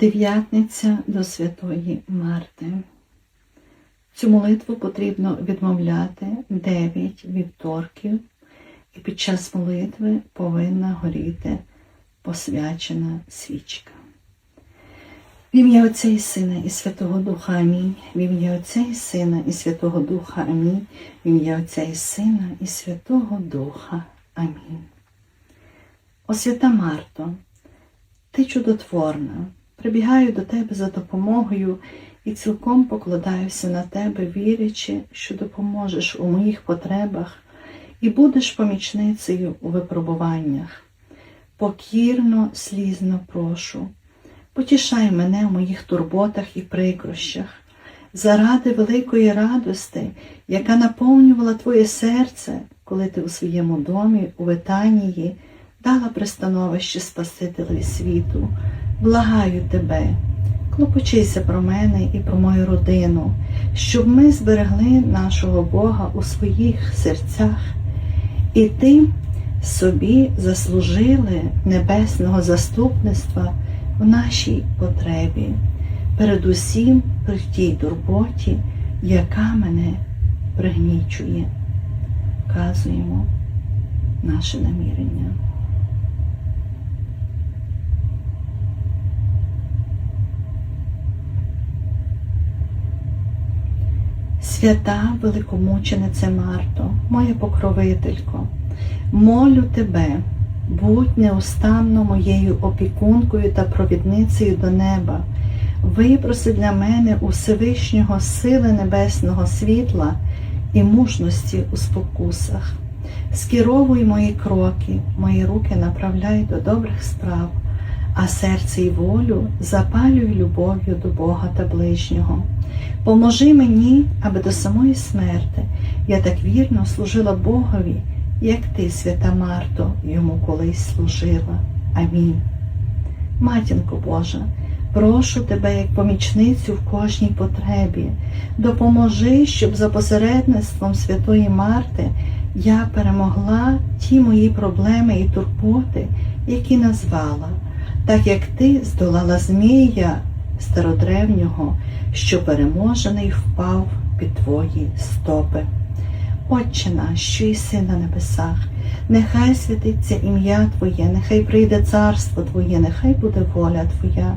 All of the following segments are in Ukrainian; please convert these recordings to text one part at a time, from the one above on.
Дев'ятниця до Святої Марти. Цю молитву потрібно відмовляти 9 вівторків, і під час молитви повинна горіти посвячена свічка. В ім'я Отця і Сина і Святого Духа Амінь. В ім'я Отця і Сина і Святого Духа Амінь. В ім'я Отця і Сина і Святого Духа Амінь. О свята Марто, ти чудотворна, прибігаю до тебе за допомогою і цілком покладаюся на тебе, вірячи, що допоможеш у моїх потребах і будеш помічницею у випробуваннях. Покірно, слізно прошу, потішай мене в моїх турботах і прикрощах, заради великої радости, яка наповнювала твоє серце, коли ти у своєму домі у Витанії дала пристановище Спасителеві світу. Благаю тебе, клопочися про мене і про мою родину, щоб ми зберегли нашого Бога у своїх серцях і тим собі заслужили небесного заступництва в нашій потребі, передусім при тій турботі, яка мене пригнічує. Вказуємо наше намірення. Свята великомученице Марто, моя покровителько, молю тебе, будь неустанно моєю опікункою та провідницею до неба, випроси для мене у Всевишнього сили небесного світла і мужності у спокусах. Скеровуй мої кроки, мої руки направляй до добрих справ, а серце і волю запалюй любов'ю до Бога та ближнього. Поможи мені, аби до самої смерти я так вірно служила Богові, як ти, свята Марто, йому колись служила. Амінь. Матінко Божа, прошу тебе як помічницю в кожній потребі, допоможи, щоб за посередництвом Святої Марти я перемогла ті мої проблеми і турботи, які назвала, так як ти здолала Змія стародревнього, що переможений впав під твої стопи. Отче наш, що єси на небесах, нехай святиться ім'я Твоє, нехай прийде царство Твоє, нехай буде воля Твоя,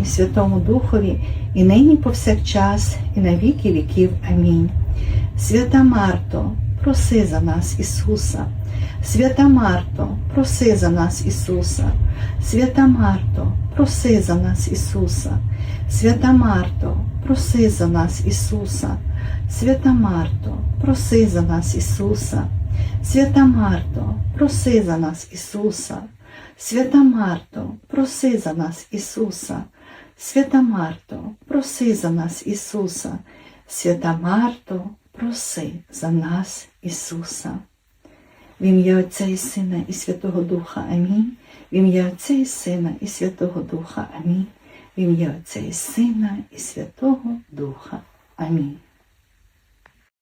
і Святому Духові, і нині повсякчас, і на віки віків. Амінь. Свята Марто, проси за нас Ісуса. Свята Марто, проси за нас Ісуса. Свята Марто, проси за нас Ісуса. Свята Марто, проси за нас Ісуса. Свята Марто, проси за нас Ісуса. Свята Марто, проси за нас Ісуса. Свята Марто, проси за нас Ісуса. Свята Марто, проси за нас Ісуса. Свята Марто, проси за нас Ісуса. В ім'я Отця і Сина і Святого Духа Амінь. В ім'я Отця і Сина і Святого Духа Амінь. В ім'я Отця і Сина і Святого Духа. Амінь.